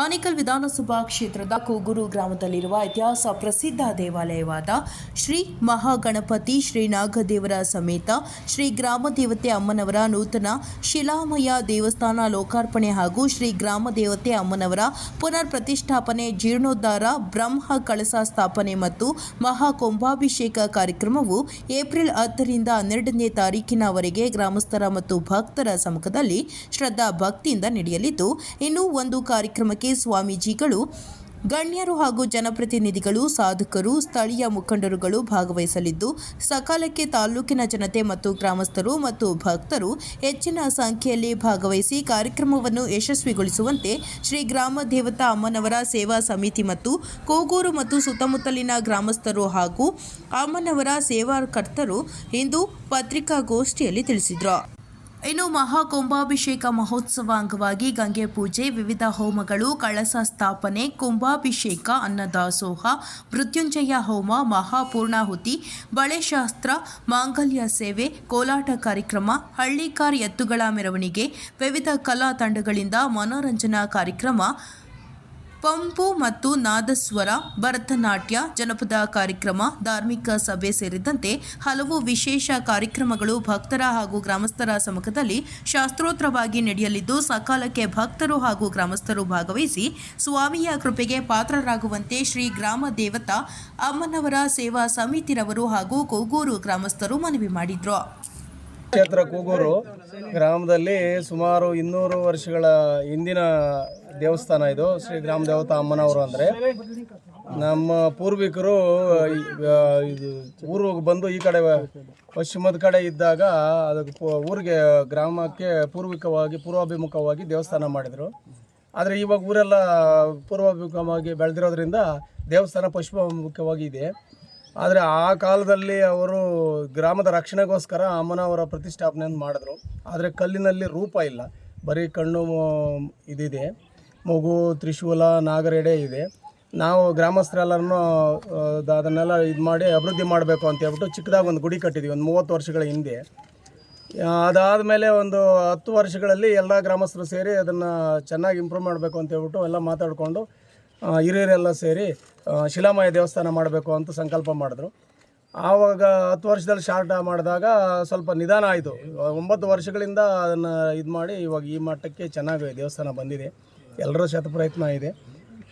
ಆನೇಕಲ್ ವಿಧಾನಸಭಾ ಕ್ಷೇತ್ರದ ಕೂಗುರು ಗ್ರಾಮದಲ್ಲಿರುವ ಇತಿಹಾಸ ಪ್ರಸಿದ್ಧ ದೇವಾಲಯವಾದ ಶ್ರೀ ಮಹಾಗಣಪತಿ ಶ್ರೀ ನಾಗದೇವರ ಸಮೇತ ಶ್ರೀ ಗ್ರಾಮ ದೇವತೆ ಅಮ್ಮನವರ ನೂತನ ಶಿಲಾಮಯ ದೇವಸ್ಥಾನ ಲೋಕಾರ್ಪಣೆ ಹಾಗೂ ಶ್ರೀ ಗ್ರಾಮ ದೇವತೆ ಅಮ್ಮನವರ ಪುನರ್ ಪ್ರತಿಷ್ಠಾಪನೆ ಜೀರ್ಣೋದ್ಧಾರ, ಬ್ರಹ್ಮ ಕಳಸ ಸ್ಥಾಪನೆ ಮತ್ತು ಮಹಾ ಕುಂಭಾಭಿಷೇಕ ಕಾರ್ಯಕ್ರಮವು ಏಪ್ರಿಲ್ ಹತ್ತರಿಂದ ಹನ್ನೆರಡನೇ ತಾರೀಕಿನವರೆಗೆ ಗ್ರಾಮಸ್ಥರ ಮತ್ತು ಭಕ್ತರ ಸಮ್ಮುಖದಲ್ಲಿ ಶ್ರದ್ಧಾ ಭಕ್ತಿಯಿಂದ ನಡೆಯಲಿದ್ದು, ಇನ್ನು ಒಂದು ಕಾರ್ಯಕ್ರಮಕ್ಕೆ ಸ್ವಾಮೀಜಿಗಳು, ಗಣ್ಯರು ಹಾಗೂ ಜನಪ್ರತಿನಿಧಿಗಳು, ಸಾಧಕರು, ಸ್ಥಳೀಯ ಮುಖಂಡರುಗಳು ಭಾಗವಹಿಸಲಿದ್ದು, ಸಕಾಲಕ್ಕೆ ತಾಲೂಕಿನ ಜನತೆ ಮತ್ತು ಗ್ರಾಮಸ್ಥರು ಮತ್ತು ಭಕ್ತರು ಹೆಚ್ಚಿನ ಸಂಖ್ಯೆಯಲ್ಲಿ ಭಾಗವಹಿಸಿ ಕಾರ್ಯಕ್ರಮವನ್ನು ಯಶಸ್ವಿಗೊಳಿಸುವಂತೆ ಶ್ರೀ ಗ್ರಾಮ ದೇವತಾ ಅಮ್ಮನವರ ಸೇವಾ ಸಮಿತಿ ಮತ್ತು ಕೋಗೂರು ಮತ್ತು ಸುತ್ತಮುತ್ತಲಿನ ಗ್ರಾಮಸ್ಥರು ಹಾಗೂ ಅಮ್ಮನವರ ಸೇವಾಕರ್ತರು ಇಂದು ಪತ್ರಿಕಾಗೋಷ್ಠಿಯಲ್ಲಿ ತಿಳಿಸಿದರು. ಇನ್ನು ಮಹಾಕುಂಭಾಭಿಷೇಕ ಮಹೋತ್ಸವ ಅಂಗವಾಗಿ ಗಂಗೆ ಪೂಜೆ, ವಿವಿಧ ಹೋಮಗಳು, ಕಳಸ ಸ್ಥಾಪನೆ, ಕುಂಭಾಭಿಷೇಕ, ಅನ್ನದಾಸೋಹ, ಮೃತ್ಯುಂಜಯ ಹೋಮ, ಮಹಾಪೂರ್ಣಾಹುತಿ, ಬಳೆಶಾಸ್ತ್ರ, ಮಾಂಗಲ್ಯ ಸೇವೆ, ಕೋಲಾಟ ಕಾರ್ಯಕ್ರಮ, ಹಳ್ಳಿಕಾರ್ ಎತ್ತುಗಳ ಮೆರವಣಿಗೆ, ವಿವಿಧ ಕಲಾ ತಂಡಗಳಿಂದ ಮನೋರಂಜನಾ ಕಾರ್ಯಕ್ರಮ ಪಂಪು ಮತ್ತು ನಾದಸ್ವರ ಭರತನಾಟ್ಯ, ಜನಪದ ಕಾರ್ಯಕ್ರಮ, ಧಾರ್ಮಿಕ ಸಭೆ ಸೇರಿದಂತೆ ಹಲವು ವಿಶೇಷ ಕಾರ್ಯಕ್ರಮಗಳು ಭಕ್ತರ ಹಾಗೂ ಗ್ರಾಮಸ್ಥರ ಸಮ್ಮುಖದಲ್ಲಿ ಶಾಸ್ತ್ರೋತ್ತರವಾಗಿ ನಡೆಯಲಿದ್ದು, ಸಕಾಲಕ್ಕೆ ಭಕ್ತರು ಹಾಗೂ ಗ್ರಾಮಸ್ಥರು ಭಾಗವಹಿಸಿ ಸ್ವಾಮಿಯ ಕೃಪೆಗೆ ಪಾತ್ರರಾಗುವಂತೆ ಶ್ರೀ ಗ್ರಾಮ ದೇವತಾ ಅಮ್ಮನವರ ಸೇವಾ ಸಮಿತಿರವರು ಹಾಗೂ ಕೋಗೂರು ಗ್ರಾಮಸ್ಥರು ಮನವಿ ಮಾಡಿದ್ರು. ಕ್ಷೇತ್ರ ಕೂಗೂರು ಗ್ರಾಮದಲ್ಲಿ ಸುಮಾರು ಇನ್ನೂರು ವರ್ಷಗಳ ಹಿಂದಿನ ದೇವಸ್ಥಾನ ಇದು, ಶ್ರೀ ಗ್ರಾಮ ದೇವತಾ ಅಮ್ಮನವರು ಅಂದರೆ ನಮ್ಮ ಪೂರ್ವಿಕರು ಇದು, ಊರಿಗೆ ಬಂದು ಈ ಕಡೆ ಪಶ್ಚಿಮದ ಕಡೆ ಇದ್ದಾಗ ಅದಕ್ಕೆ ಊರಿಗೆ, ಗ್ರಾಮಕ್ಕೆ ಪೂರ್ವಿಕವಾಗಿ, ಪೂರ್ವಾಭಿಮುಖವಾಗಿ ದೇವಸ್ಥಾನ ಮಾಡಿದರು. ಆದರೆ ಇವಾಗ ಊರೆಲ್ಲ ಪೂರ್ವಾಭಿಮುಖವಾಗಿ ಬೆಳೆದಿರೋದ್ರಿಂದ ದೇವಸ್ಥಾನ ಪಶ್ಚಿಮಾಭಿಮುಖವಾಗಿ ಇದೆ. ಆದರೆ ಆ ಕಾಲದಲ್ಲಿ ಅವರು ಗ್ರಾಮದ ರಕ್ಷಣೆಗೋಸ್ಕರ ಅಮ್ಮನವರ ಪ್ರತಿಷ್ಠಾಪನೆಯನ್ನು ಮಾಡಿದ್ರು. ಆದರೆ ಕಲ್ಲಿನಲ್ಲಿ ರೂಪ ಇಲ್ಲ. ಬರೀ ಕಣ್ಣು ಇದಿದೆ. ಮಗು, ತ್ರಿಶೂಲ, ನಾಗರೆಡೆ ಇದೆ. ನಾವು ಗ್ರಾಮಸ್ಥರೆಲ್ಲರನ್ನೂ ಅದನ್ನೆಲ್ಲ ಇದು ಮಾಡಿ ಅಭಿವೃದ್ಧಿ ಮಾಡಬೇಕು ಅಂತ ಹೇಳ್ಬಿಟ್ಟು ಚಿಕ್ಕದಾಗಿ ಒಂದು ಗುಡಿ ಕಟ್ಟಿದ್ವಿ, ಒಂದು ಮೂವತ್ತು ವರ್ಷಗಳ ಹಿಂದೆ. ಅದಾದ ಮೇಲೆ ಒಂದು ಹತ್ತು ವರ್ಷಗಳಲ್ಲಿ ಎಲ್ಲ ಗ್ರಾಮಸ್ಥರು ಸೇರಿ ಅದನ್ನು ಚೆನ್ನಾಗಿ ಇಂಪ್ರೂವ್ ಮಾಡಬೇಕು ಅಂತ ಹೇಳ್ಬಿಟ್ಟು ಎಲ್ಲ ಮಾತಾಡಿಕೊಂಡು ಹಿರಿಯರೆಲ್ಲ ಸೇರಿ ಶಿಲಾಮಯ ದೇವಸ್ಥಾನ ಮಾಡಬೇಕು ಅಂತ ಸಂಕಲ್ಪ ಮಾಡಿದ್ರು. ಆವಾಗ ಹತ್ತು ವರ್ಷದಲ್ಲಿ ಶಾರ್ಟ್ ಮಾಡಿದಾಗ ಸ್ವಲ್ಪ ನಿಧಾನ ಆಯಿತು. ಒಂಬತ್ತು ವರ್ಷಗಳಿಂದ ಅದನ್ನು ಇದು ಮಾಡಿ ಇವಾಗ ಈ ಮಟ್ಟಕ್ಕೆ ಚೆನ್ನಾಗಿ ದೇವಸ್ಥಾನ ಬಂದಿದೆ. ಎಲ್ಲರ ಶತಪ್ರಯತ್ನ ಇದೆ.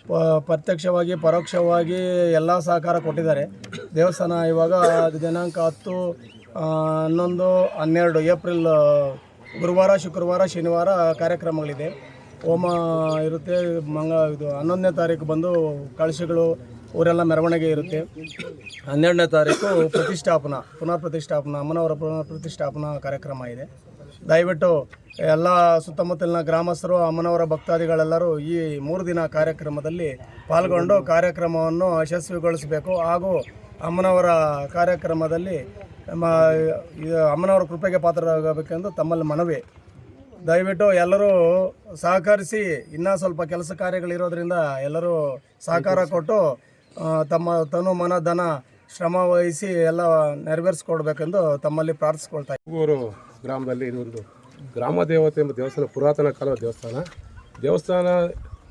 ಪ, ಪ್ರತ್ಯಕ್ಷವಾಗಿ, ಪರೋಕ್ಷವಾಗಿ ಎಲ್ಲ ಸಹಕಾರ ಕೊಟ್ಟಿದ್ದಾರೆ. ದೇವಸ್ಥಾನ ಇವಾಗ ದಿನಾಂಕ ಹತ್ತು ಹನ್ನೊಂದು, ಹನ್ನೆರಡು, ಏಪ್ರಿಲ್, ಗುರುವಾರ, ಶುಕ್ರವಾರ, ಶನಿವಾರ ಕಾರ್ಯಕ್ರಮಗಳಿದೆ. ಹೋಮ ಇರುತ್ತೆ, ಮಂಗ ಇದು ಹನ್ನೊಂದನೇ ತಾರೀಕು ಬಂದು ಕಳಶಗಳು ಊರೆಲ್ಲ ಮೆರವಣಿಗೆ ಇರುತ್ತೆ. ಹನ್ನೆರಡನೇ ತಾರೀಕು ಪ್ರತಿಷ್ಠಾಪನಾ, ಪುನಃ ಪ್ರತಿಷ್ಠಾಪನಾ, ಅಮ್ಮನವರ ಪುನಃ ಪ್ರತಿಷ್ಠಾಪನಾ ಕಾರ್ಯಕ್ರಮ ಇದೆ. ದಯವಿಟ್ಟು ಎಲ್ಲ ಸುತ್ತಮುತ್ತಲಿನ ಗ್ರಾಮಸ್ಥರು, ಅಮ್ಮನವರ ಭಕ್ತಾದಿಗಳೆಲ್ಲರೂ ಈ ಮೂರು ದಿನ ಕಾರ್ಯಕ್ರಮದಲ್ಲಿ ಪಾಲ್ಗೊಂಡು ಕಾರ್ಯಕ್ರಮವನ್ನು ಯಶಸ್ವಿಗೊಳಿಸಬೇಕು. ಹಾಗೂ ಅಮ್ಮನವರ ಕಾರ್ಯಕ್ರಮದಲ್ಲಿ ನಮ್ಮ ಅಮ್ಮನವರ ಕೃಪೆಗೆ ಪಾತ್ರರಾಗಬೇಕೆಂದು ತಮ್ಮಲ್ಲಿ ಮನವಿ. ದಯವಿಟ್ಟು ಎಲ್ಲರೂ ಸಹಕರಿಸಿ, ಇನ್ನೂ ಸ್ವಲ್ಪ ಕೆಲಸ ಕಾರ್ಯಗಳಿರೋದ್ರಿಂದ ಎಲ್ಲರೂ ಸಹಕಾರ ಕೊಟ್ಟು ತಮ್ಮ ತನು ಮನ, ಧನ ಶ್ರಮ ವಹಿಸಿ ಎಲ್ಲ ನೆರವೇರಿಸ್ಕೊಡ್ಬೇಕೆಂದು ತಮ್ಮಲ್ಲಿ ಪ್ರಾರ್ಥಿಸ್ಕೊಳ್ತಾ ಊರು ಗ್ರಾಮದಲ್ಲಿ ಇದೊಂದು ಗ್ರಾಮ ದೇವತೆ ಎಂಬ ದೇವಸ್ಥಾನ, ಪುರಾತನ ಕಾಲದ ದೇವಸ್ಥಾನ. ದೇವಸ್ಥಾನ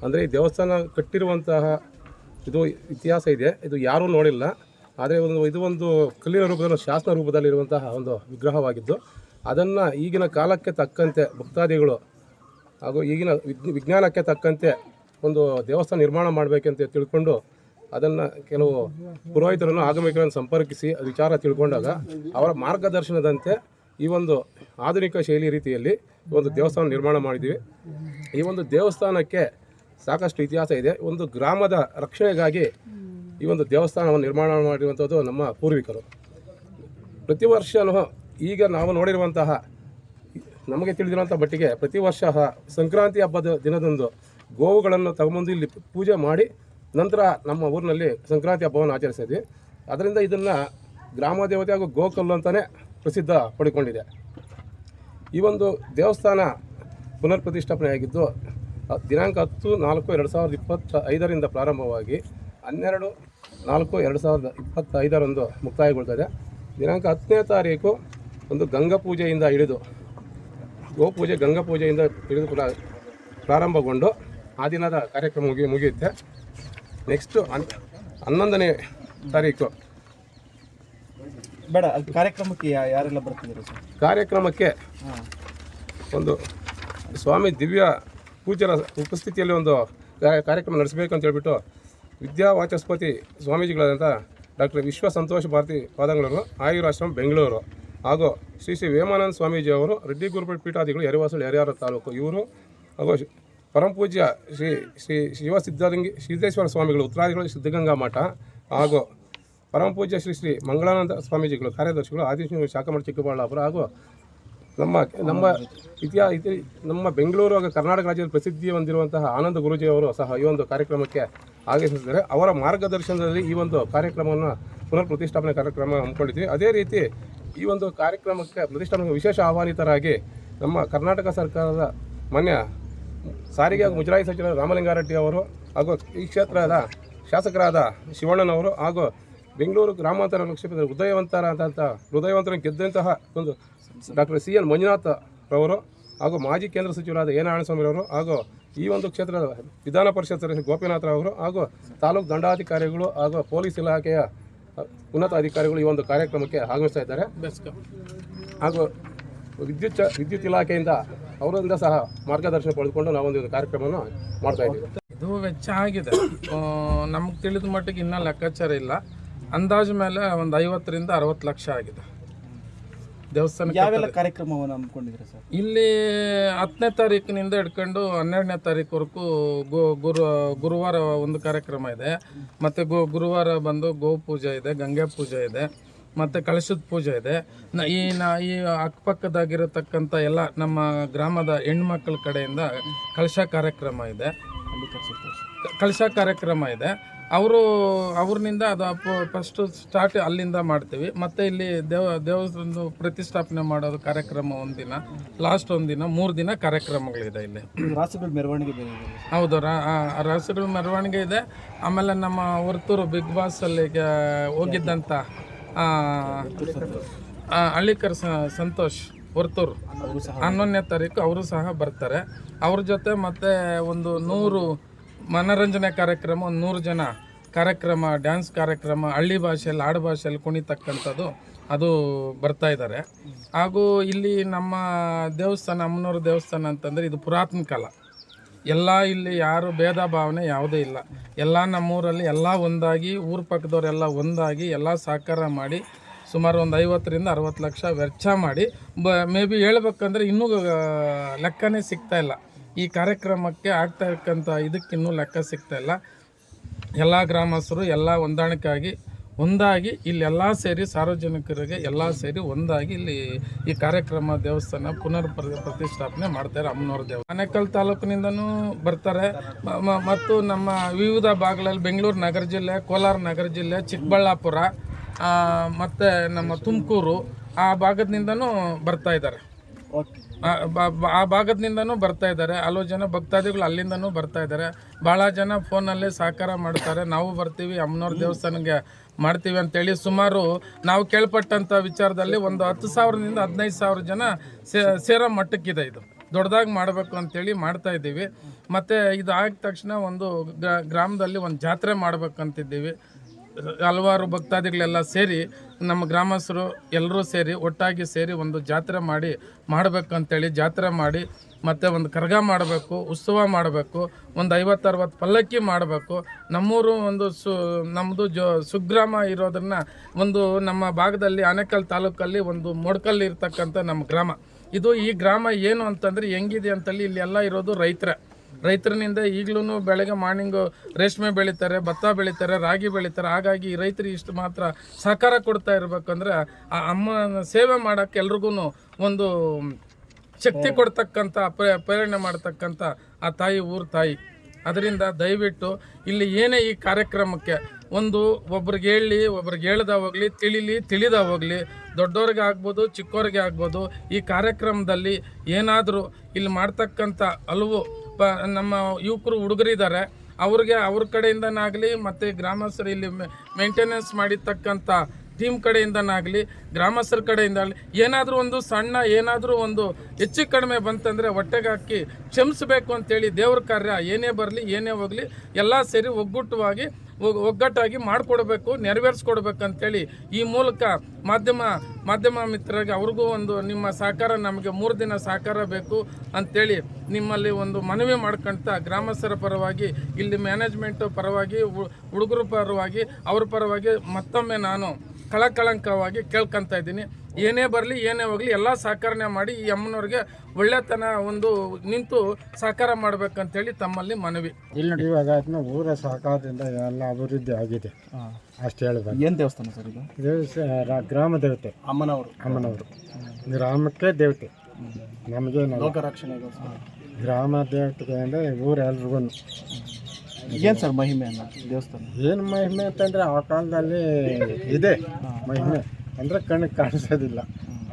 ಅಂದರೆ ಈ ದೇವಸ್ಥಾನ ಕಟ್ಟಿರುವಂತಹ ಇದು ಇತಿಹಾಸ ಇದೆ. ಇದು ಯಾರೂ ನೋಡಿಲ್ಲ. ಆದರೆ ಒಂದು, ಇದು ಒಂದು ಕಲ್ಲಿನ ರೂಪದಲ್ಲಿ ಶಾಸನ ರೂಪದಲ್ಲಿರುವಂತಹ ಒಂದು ವಿಗ್ರಹವಾಗಿದ್ದು, ಅದನ್ನು ಈಗಿನ ಕಾಲಕ್ಕೆ ತಕ್ಕಂತೆ ಭಕ್ತಾದಿಗಳು ಹಾಗೂ ಈಗಿನ ವಿಜ್ಞ- ವಿಜ್ಞಾನಕ್ಕೆ ತಕ್ಕಂತೆ ಒಂದು ದೇವಸ್ಥಾನ ನಿರ್ಮಾಣ ಮಾಡಬೇಕಂತ ತಿಳ್ಕೊಂಡು ಅದನ್ನು ಕೆಲವು ಪುರೋಹಿತರನ್ನು ಆಗಮಿಕರನ್ನು ಸಂಪರ್ಕಿಸಿ ವಿಚಾರ ತಿಳ್ಕೊಂಡಾಗ ಅವರ ಮಾರ್ಗದರ್ಶನದಂತೆ ಈ ಒಂದು ಆಧುನಿಕ ಶೈಲಿ ರೀತಿಯಲ್ಲಿ ಒಂದು ದೇವಸ್ಥಾನ ನಿರ್ಮಾಣ ಮಾಡಿದ್ದೀವಿ. ಈ ಒಂದು ದೇವಸ್ಥಾನಕ್ಕೆ ಸಾಕಷ್ಟು ಇತಿಹಾಸ ಇದೆ. ಒಂದು ಗ್ರಾಮದ ರಕ್ಷಣೆಗಾಗಿ ಈ ಒಂದು ದೇವಸ್ಥಾನವನ್ನು ನಿರ್ಮಾಣ ಮಾಡಿರುವಂಥದ್ದು ನಮ್ಮ ಪೂರ್ವಿಕರು. ಪ್ರತಿ ವರ್ಷವೂ ಈಗ ನಾವು ನೋಡಿರುವಂತಹ ನಮಗೆ ತಿಳಿದಿರುವಂಥ ಮಟ್ಟಿಗೆ ಪ್ರತಿ ವರ್ಷ ಸಂಕ್ರಾಂತಿ ಹಬ್ಬದ ದಿನದಂದು ಗೋವುಗಳನ್ನು ತಗೊಂಬಂದು ಇಲ್ಲಿ ಪೂಜೆ ಮಾಡಿ ನಂತರ ನಮ್ಮ ಊರಿನಲ್ಲಿ ಸಂಕ್ರಾಂತಿ ಹಬ್ಬವನ್ನು ಆಚರಿಸಿದ್ವಿ. ಅದರಿಂದ ಇದನ್ನು ಗ್ರಾಮ ದೇವತೆ ಹಾಗೂ ಗೋಕಲ್ಲು ಅಂತಲೇ ಪ್ರಸಿದ್ಧ ಪಡಿಕೊಂಡಿದೆ. ಈ ಒಂದು ದೇವಸ್ಥಾನ ಪುನರ್ ಪ್ರತಿಷ್ಠಾಪನೆಯಾಗಿದ್ದು ದಿನಾಂಕ ಹತ್ತು ನಾಲ್ಕು ಎರಡು ಸಾವಿರದ ಇಪ್ಪತ್ತ ಐದರಿಂದ ಪ್ರಾರಂಭವಾಗಿ ಹನ್ನೆರಡು ನಾಲ್ಕು ಎರಡು ಸಾವಿರದ ಇಪ್ಪತ್ತೈದರಂದು ಮುಕ್ತಾಯಗೊಳ್ತದೆ. ದಿನಾಂಕ ಹತ್ತನೇ ತಾರೀಕು ಒಂದು ಗಂಗಾ ಪೂಜೆಯಿಂದ ಹಿಡಿದು ಗೋಪೂಜೆ ಗಂಗಾ ಪೂಜೆಯಿಂದ ಹಿಡಿದು ಕೂಡ ಪ್ರಾರಂಭಗೊಂಡು, ಆ ದಿನದ ಕಾರ್ಯಕ್ರಮ ಮುಗಿ, ಮುಗಿಯುತ್ತೆ. ನೆಕ್ಸ್ಟು ಹನ್, ಹನ್ನೊಂದನೇ ತಾರೀಕು ಬೇಡ ಕಾರ್ಯಕ್ರಮಕ್ಕೆ ಯಾ- ಯಾರೆಲ್ಲ ಬರ್ತಿದ್ದೀರಾ ಸರ್? ಕಾರ್ಯಕ್ರಮಕ್ಕೆ ಒಂದು ಸ್ವಾಮಿ ದಿವ್ಯ ಪೂಜರ ಉಪಸ್ಥಿತಿಯಲ್ಲಿ ಒಂದು ಕಾ- ಕಾರ್ಯಕ್ರಮ ನಡೆಸಬೇಕು ಅಂತ ಹೇಳ್ಬಿಟ್ಟು ವಿದ್ಯಾವಾಚಸ್ಪತಿ ಸ್ವಾಮೀಜಿಗಳಾದಂಥ ಡಾಕ್ಟರ್ ವಿಶ್ವ ಸಂತೋಷ ಭಾರತಿ ಪಾದಂಗಳವರು ಆಯುರಾಶ್ರಮ ಬೆಂಗಳೂರು ಹಾಗೂ ಶ್ರೀ ಶ್ರೀ ವೇಮಾನಂದ ಸ್ವಾಮೀಜಿ ಅವರು ರೆಡ್ಡಿ ಗುರುಪೇಟ ಪೀಠಾದಿಗಳು ಯರಿವಾಸಲು ಯರಿಯಾರ ತಾಲೂಕು ಇವರು ಹಾಗೂ ಶ್- ಪರಮ ಪೂಜ್ಯ ಶ್ರೀ ಶ್ರೀ ಶಿವ ಸಿದ್ಧಲಿಂಗಿ ಸಿದ್ದೇಶ್ವರ ಸ್ವಾಮಿಗಳು ಉತ್ತರಾದಿಗಳು ಸಿದ್ಧಗಂಗಾ ಮಠ ಹಾಗೂ ಪರಮ ಪೂಜ್ಯ ಶ್ರೀ ಶ್ರೀ ಮಂಗಳಾನಂದ ಸ್ವಾಮೀಜಿಗಳು, ಕಾರ್ಯದರ್ಶಿಗಳು ಆದಿಶಿವ ಶಾಖಮಠ ಚಿಕ್ಕಬಳ್ಳಾಪುರ ಹಾಗೂ ನಮ್ಮ ನಮ್ಮ ಇತಿಹಾಸ ಇತಿ, ನಮ್ಮ ಬೆಂಗಳೂರು ಹಾಗೂ ಕರ್ನಾಟಕ ರಾಜ್ಯದಲ್ಲಿ ಪ್ರಸಿದ್ಧಿ ಹೊಂದಿರುವಂತಹ ಆನಂದ ಗುರುಜಿಯವರು ಸಹ ಈ ಒಂದು ಕಾರ್ಯಕ್ರಮಕ್ಕೆ ಆಗಮಿಸಿದ್ದಾರೆ. ಅವರ ಮಾರ್ಗದರ್ಶನದಲ್ಲಿ ಈ ಒಂದು ಕಾರ್ಯಕ್ರಮವನ್ನು ಪುನರ್ ಪ್ರತಿಷ್ಠಾಪನೆ ಕಾರ್ಯಕ್ರಮ ಹಮ್ಮಿಕೊಂಡಿದ್ವಿ ಅದೇ ರೀತಿ ಈ ಒಂದು ಕಾರ್ಯಕ್ರಮಕ್ಕೆ ಪ್ರತಿಷ್ಠಾನ ವಿಶೇಷ ಆಹ್ವಾನಿತರಾಗಿ ನಮ್ಮ ಕರ್ನಾಟಕ ಸರ್ಕಾರದ ಮಾನ್ಯ ಸಾರಿಗೆ ಹಾಗೂ ಮುಜರಾಯಿ ಸಚಿವ ರಾಮಲಿಂಗಾರೆಡ್ಡಿ ಅವರು ಹಾಗೂ ಈ ಕ್ಷೇತ್ರದ ಶಾಸಕರಾದ ಶಿವಣ್ಣನವರು ಹಾಗೂ ಬೆಂಗಳೂರು ಗ್ರಾಮಾಂತರ ಕ್ಷೇತ್ರದ ಅಂತ ಹೃದಯವಂತರ ಗೆದ್ದಂತಹ ಒಂದು ಡಾಕ್ಟರ್ ಸಿ ಎನ್ ಮಂಜುನಾಥ್ ರವರು ಹಾಗೂ ಮಾಜಿ ಕೇಂದ್ರ ಸಚಿವರಾದ ಎ ನಾರಾಯಣಸ್ವಾಮಿರವರು ಹಾಗೂ ಈ ಒಂದು ಕ್ಷೇತ್ರದ ವಿಧಾನ ಪರಿಷತ್ ಸದಸ್ಯ ಗೋಪಿನಾಥ್ ಅವರು ಹಾಗೂ ತಾಲೂಕು ದಂಡಾಧಿಕಾರಿಗಳು ಹಾಗೂ ಪೊಲೀಸ್ ಇಲಾಖೆಯ ಉನ್ನತ ಅಧಿಕಾರಿಗಳು ಈ ಒಂದು ಕಾರ್ಯಕ್ರಮಕ್ಕೆ ಆಗಮಿಸ್ತಾ ಇದ್ದಾರೆ. ಹಾಗೂ ವಿದ್ಯುತ್ ವಿದ್ಯುತ್ ಇಲಾಖೆಯಿಂದ ಅವರಿಂದ ಸಹ ಮಾರ್ಗದರ್ಶನ ಪಡೆದುಕೊಂಡು ನಾವೊಂದು ಕಾರ್ಯಕ್ರಮವನ್ನು ಮಾಡ್ತಾ ಇದ್ದೀವಿ. ಇದು ವೆಚ್ಚ ಆಗಿದೆ. ನಮ್ಗೆ ತಿಳಿದ ಮಟ್ಟಿಗೆ ಇನ್ನೂ ಲೆಕ್ಕಾಚಾರ ಇಲ್ಲ. ಅಂದಾಜು ಮೇಲೆ ಒಂದು ಐವತ್ತರಿಂದ ಅರವತ್ತು ಲಕ್ಷ ಆಗಿದೆ ದೇವಸ್ಥಾನ ಯಾವೆಲ್ಲ ಕಾರ್ಯಕ್ರಮವನ್ನು ಹಮ್ಮಿಕೊಂಡಿದ್ದೀರಾ ಸರ್ ಇಲ್ಲಿ ಹತ್ತನೇ ತಾರೀಕಿನಿಂದ ಹಿಡ್ಕೊಂಡು ಹನ್ನೆರಡನೇ ತಾರೀಕುವರೆಗೂ ಗೋ ಗುರು ಗುರುವಾರ ಒಂದು ಕಾರ್ಯಕ್ರಮ ಇದೆ ಮತ್ತು ಗೋ ಗುರುವಾರ ಬಂದು ಗೋ ಪೂಜೆ ಇದೆ ಗಂಗೆ ಪೂಜೆ ಇದೆ ಮತ್ತು ಕಳಶದ ಪೂಜೆ ಇದೆ ನ- ಈ ನಾ ಈ ಅಕ್ಕಪಕ್ಕದಾಗಿರತಕ್ಕಂಥ ಎಲ್ಲ ನಮ್ಮ ಗ್ರಾಮದ ಹೆಣ್ಮಕ್ಳ ಕಡೆಯಿಂದ ಕಳಶ ಕಾರ್ಯಕ್ರಮ ಇದೆ ಕ- ಕಳಶ ಕಾರ್ಯಕ್ರಮ ಇದೆ ಅವರು ಅವ್ರನಿಂದ ಅದು ಫಸ್ಟು ಸ್ಟಾರ್ಟ್ ಅಲ್ಲಿಂದ ಮಾಡ್ತೀವಿ. ಮತ್ತು ಇಲ್ಲಿ ದೇವ ದೇವಸ್ಥಾನದ್ದು ಪ್ರತಿಷ್ಠಾಪನೆ ಮಾಡೋದು ಕಾರ್ಯಕ್ರಮ ಒಂದಿನ ಲಾಸ್ಟ್ ಒಂದಿನ ಮೂರು ದಿನ ಕಾರ್ಯಕ್ರಮಗಳಿದೆ ಇಲ್ಲಿ. ರಾಸುಗಳ ಮೆರವಣಿಗೆ ಹೌದು ರಾಸುಗಳ ಮೆರವಣಿಗೆ ಇದೆ. ಆಮೇಲೆ ನಮ್ಮ ಹೊರ್ತೂರು ಬಿಗ್ ಬಾಸ್ ಅಲ್ಲಿ ಹೋಗಿದ್ದಂಥ ಹಳ್ಳಿಕರ್ ಸಂತೋಷ್ ಹೊರ್ತೂರು ಹನ್ನೊಂದನೇ ತಾರೀಕು ಅವರು ಸಹ ಬರ್ತಾರೆ. ಅವ್ರ ಜೊತೆ ಮತ್ತೆ ಒಂದು ನೂರು ಮನರಂಜನೆ ಕಾರ್ಯಕ್ರಮ ಒಂದು ನೂರು ಜನ ಕಾರ್ಯಕ್ರಮ, ಡ್ಯಾನ್ಸ್ ಕಾರ್ಯಕ್ರಮ, ಹಳ್ಳಿ ಭಾಷೆಯಲ್ಲಿ, ಆಡು ಭಾಷೆಯಲ್ಲಿ ಕುಣಿತಕ್ಕಂಥದ್ದು ಅದು ಬರ್ತಾ ಇದ್ದಾರೆ ಹಾಗೂ ಇಲ್ಲಿ ನಮ್ಮ ದೇವಸ್ಥಾನ, ಅಮ್ಮನವ್ರ ದೇವಸ್ಥಾನ ಅಂತಂದರೆ ಇದು ಪುರಾತನ ಕಾಲ. ಎಲ್ಲ ಇಲ್ಲಿ ಯಾರು ಭೇದ ಭಾವನೆ ಯಾವುದೇ ಇಲ್ಲ. ಎಲ್ಲ ನಮ್ಮೂರಲ್ಲಿ ಎಲ್ಲ ಒಂದಾಗಿ, ಊರ ಪಕ್ಕದವರೆಲ್ಲ ಒಂದಾಗಿ, ಎಲ್ಲ ಸಹಕಾರ ಮಾಡಿ ಸುಮಾರು ಒಂದು ಐವತ್ತರಿಂದ ಅರವತ್ತು ಲಕ್ಷ ವೆಚ್ಚ ಮಾಡಿ. ಬ, ಮೇ ಬಿ ಹೇಳ್ಬೇಕಂದ್ರೆ ಇನ್ನೂ ಲೆಕ್ಕನೇ ಸಿಗ್ತಾ ಇಲ್ಲ. ಈ ಕಾರ್ಯಕ್ರಮಕ್ಕೆ ಆಗ್ತಾ ಇರ್ತಕ್ಕಂಥ ಇದಕ್ಕಿನ್ನೂ ಲೆಕ್ಕ ಸಿಗ್ತಾ ಇಲ್ಲ. ಎಲ್ಲ ಗ್ರಾಮಸ್ಥರು ಎಲ್ಲ ಹೊಂದಾಣಿಕೆಯಾಗಿ, ಒಂದಾಗಿ ಇಲ್ಲೆಲ್ಲ ಸೇರಿ ಸಾರ್ವಜನಿಕರಿಗೆ ಎಲ್ಲ ಸೇರಿ ಒಂದಾಗಿ ಇಲ್ಲಿ ಈ ಕಾರ್ಯಕ್ರಮ ದೇವಸ್ಥಾನ ಪುನರ್ ಪ್ರ- ಪ್ರತಿಷ್ಠಾಪನೆ ಮಾಡ್ತಾರೆ ಅಮ್ಮನವ್ರ ದೇವ, ಆನೇಕಲ್ ತಾಲೂಕಿನಿಂದನೂ ಬರ್ತಾರೆ. ಮತ್ತು ನಮ್ಮ ವಿವಿಧ ಭಾಗಗಳಲ್ಲಿ ಬೆಂಗಳೂರು ನಗರ ಜಿಲ್ಲೆ, ಕೋಲಾರ ನಗರ ಜಿಲ್ಲೆ, ಚಿಕ್ಕಬಳ್ಳಾಪುರ ಮತ್ತೆ ನಮ್ಮ ತುಮಕೂರು ಆ ಭಾಗದಿಂದನೂ ಬರ್ತಾ ಇದ್ದಾರೆ. ಓಕೆ ಆ ಭಾಗದಿಂದನೂ ಬರ್ತಾ ಇದ್ದಾರೆ. ಹಲವು ಜನ ಭಕ್ತಾದಿಗಳು ಅಲ್ಲಿಂದನೂ ಬರ್ತಾ ಇದ್ದಾರೆ. ಭಾಳ ಜನ ಫೋನಲ್ಲಿ ಸಹಕಾರ ಮಾಡ್ತಾರೆ. ನಾವು ಬರ್ತೀವಿ, ಅಮ್ಮನವ್ರ ದೇವಸ್ಥಾನಕ್ಕೆ ಮಾಡ್ತೀವಿ ಅಂತೇಳಿ ಸುಮಾರು ನಾವು ಕೇಳ್ಪಟ್ಟಂಥ ವಿಚಾರದಲ್ಲಿ ಒಂದು ಹತ್ತು ಸಾವಿರದಿಂದ ಹದಿನೈದು ಸಾವಿರ ಜನ ಸೇರೋ ಮಟ್ಟಕ್ಕಿದೆ ಇದು. ದೊಡ್ಡದಾಗಿ ಮಾಡಬೇಕು ಅಂತೇಳಿ ಮಾಡ್ತಾ ಇದ್ದೀವಿ. ಮತ್ತು ಇದು ಆಗಿದ ತಕ್ಷಣ ಒಂದು ಗ್ರಾ- ಗ್ರಾಮದಲ್ಲಿ ಒಂದು ಜಾತ್ರೆ ಮಾಡ್ಬೇಕಂತಿದ್ದೀವಿ. ಹಲವಾರು ಭಕ್ತಾದಿಗಳೆಲ್ಲ ಸೇರಿ ನಮ್ಮ ಗ್ರಾಮಸ್ಥರು ಎಲ್ಲರೂ ಸೇರಿ ಒಟ್ಟಾಗಿ ಸೇರಿ ಒಂದು ಜಾತ್ರೆ ಮಾಡಿ ಮಾಡಬೇಕಂತೇಳಿ ಜಾತ್ರೆ ಮಾಡಿ ಮತ್ತು ಒಂದು ಕರ್ಗ ಮಾಡಬೇಕು, ಉತ್ಸವ ಮಾಡಬೇಕು, ಒಂದು ಐವತ್ತು ಅರವತ್ತು ಪಲ್ಲಕ್ಕಿ ಮಾಡಬೇಕು. ನಮ್ಮೂರು ಒಂದು ಸು ನಮ್ಮದು ಜೋ, ಸುಗ್ರಾಮ ಇರೋದನ್ನು ಒಂದು ನಮ್ಮ ಭಾಗದಲ್ಲಿ ಆನೇಕಲ್ ತಾಲೂಕಲ್ಲಿ ಒಂದು ಮೊಡ್ಕಲ್ಲಿ ಇರ್ತಕ್ಕಂಥ ನಮ್ಮ ಗ್ರಾಮ. ಇದು ಈ ಗ್ರಾಮ ಏನು ಅಂತಂದರೆ ಹೆಂಗಿದೆ ಅಂತಲ್ಲಿ ಇಲ್ಲಿ ಎಲ್ಲ ಇರೋದು ರೈತರ. ರೈತರಿನಿಂದ ಈಗಲೂ ಬೆಳಗ್ಗೆ ಮಾರ್ನಿಂಗು ರೇಷ್ಮೆ ಬೆಳೀತಾರೆ, ಭತ್ತ ಬೆಳೀತಾರೆ, ರಾಗಿ ಬೆಳೀತಾರೆ. ಹಾಗಾಗಿ ರೈತರು ರೈತರಿಗೆ ಇಷ್ಟು ಮಾತ್ರ ಸಹಕಾರ ಕೊಡ್ತಾ ಇರಬೇಕಂದ್ರೆ ಆ ಅಮ್ಮನ ಸೇವೆ ಮಾಡೋಕ್ಕೆ ಎಲ್ರಿಗೂ ಒಂದು ಶಕ್ತಿ ಕೊಡ್ತಕ್ಕಂಥ, ಪ್ರೇ, ಪ್ರೇರಣೆ ಮಾಡ್ತಕ್ಕಂಥ ಆ ತಾಯಿ ಊರು ತಾಯಿ. ಅದರಿಂದ ದಯವಿಟ್ಟು ಇಲ್ಲಿ ಏನೇ ಈ ಕಾರ್ಯಕ್ರಮಕ್ಕೆ ಒಂದು ಒಬ್ರಿಗೆ ಹೇಳಿ, ಒಬ್ರಿಗೆ ಹೇಳ್ದ ಹೋಗ್ಲಿ, ತಿಳಿಲಿ ತಿಳಿದಾವಾಗಲಿ ದೊಡ್ಡವ್ರಿಗೆ ಆಗ್ಬೋದು ಚಿಕ್ಕವ್ರಿಗೆ ಆಗ್ಬೋದು, ಈ ಕಾರ್ಯಕ್ರಮದಲ್ಲಿ ಏನಾದರೂ ಇಲ್ಲಿ ಮಾಡ್ತಕ್ಕಂಥ ಹಲವು ನಮ್ಮ ಯುವಕರು ಹುಡುಗರಿದ್ದಾರೆ. ಅವ್ರಿಗೆ ಅವ್ರ ಕಡೆಯಿಂದನಾಗಲಿ ಮತ್ತು ಗ್ರಾಮಸ್ಥರು ಇಲ್ಲಿ ಮೇಂಟೆನೆನ್ಸ್ ಮಾಡಿರ್ತಕ್ಕಂಥ ಟೀಮ್ ಕಡೆಯಿಂದನಾಗಲಿ, ಗ್ರಾಮಸ್ಥರ ಕಡೆಯಿಂದ ಏನಾದರೂ ಒಂದು ಸಣ್ಣ, ಏನಾದರೂ ಒಂದು ಹೆಚ್ಚು ಕಡಿಮೆ ಬಂತಂದರೆ ಹೊಟ್ಟೆಗೆ ಹಾಕಿ ಕ್ಷಮಿಸಬೇಕು ಅಂತೇಳಿ ದೇವ್ರ ಕಾರ್ಯ ಏನೇ ಬರಲಿ, ಏನೇ ಹೋಗಲಿ, ಎಲ್ಲ ಸೇರಿ ಒಗ್ಗಟ್ಟವಾಗಿ ಒಗ್- ಒಗ್ಗಟ್ಟಾಗಿ ಮಾಡಿಕೊಡ್ಬೇಕು, ನೆರವೇರಿಸ್ಕೊಡ್ಬೇಕಂತೇಳಿ ಈ ಮೂಲಕ ಮಾಧ್ಯಮ ಮಾಧ್ಯಮ ಮಿತ್ರರಿಗೆ ಅವ್ರಿಗೂ ಒಂದು ನಿಮ್ಮ ಸಹಕಾರ, ನಮಗೆ ಮೂರು ದಿನ ಸಹಕಾರ ಬೇಕು ಅಂಥೇಳಿ ನಿಮ್ಮಲ್ಲಿ ಒಂದು ಮನವಿ ಮಾಡ್ಕೊಳ್ತಾ ಗ್ರಾಮಸ್ಥರ ಪರವಾಗಿ, ಇಲ್ಲಿ ಮ್ಯಾನೇಜ್ಮೆಂಟ್ ಪರವಾಗಿ ಹುಡುಗರ ಪರವಾಗಿ, ಅವ್ರ ಪರವಾಗಿ ಮತ್ತೊಮ್ಮೆ ನಾನು ಕಳಕಳಂಕವಾಗಿ ಕೇಳ್ಕೊತಾ ಇದ್ದೀನಿ. ಏನೇ ಬರಲಿ ಏನೇ ಹೋಗಲಿ ಎಲ್ಲ ಸಹಕರಣೆ ಮಾಡಿ ಈ ಅಮ್ಮನವ್ರಿಗೆ ಒಳ್ಳೆತನ ಒಂದು ನಿಂತು ಸಹಕಾರ ಮಾಡ್ಬೇಕಂತೇಳಿ ತಮ್ಮಲ್ಲಿ ಮನವಿ. ಇಲ್ಲಿ ನೋಡಿ ಇವಾಗ ಅದನ್ನ ಊರ ಸಹಕಾರದಿಂದ ಎಲ್ಲ ಅಭಿವೃದ್ಧಿ ಆಗಿದೆ. ಅಷ್ಟು ಹೇಳಿದ ಏನು ದೇವಸ್ಥಾನ ಸರ್ ಇದು? ಇದು ಸ- ಗ್ರಾಮ ದೇವತೆ. ಅಮ್ಮನವರು. ಅಮ್ಮನವರು. ಗ್ರಾಮಕ್ಕೆ ದೇವತೆ. ನಮಗೆ ಲೋಕ ರಕ್ಷಣೆಗೋಸ್ಕರ ಗ್ರಾಮ ದೇವತೆಗೆ ಅಂದರೆ ಊರು ಎಲ್ರಿಗೂ. ಏನು ಸರ್ ಮಹಿಮೆ ಅನ್ನ ದೇವಸ್ಥಾನ? ಏನು ಮಹಿಮೆ ಅಂತಂದರೆ ಆ ಕಾಲದಲ್ಲಿ ಇದೆ ಮಹಿಮೆ. ಅಂದರೆ ಕಣ್ಣಿಗೆ ಕಾಣಿಸೋದಿಲ್ಲ.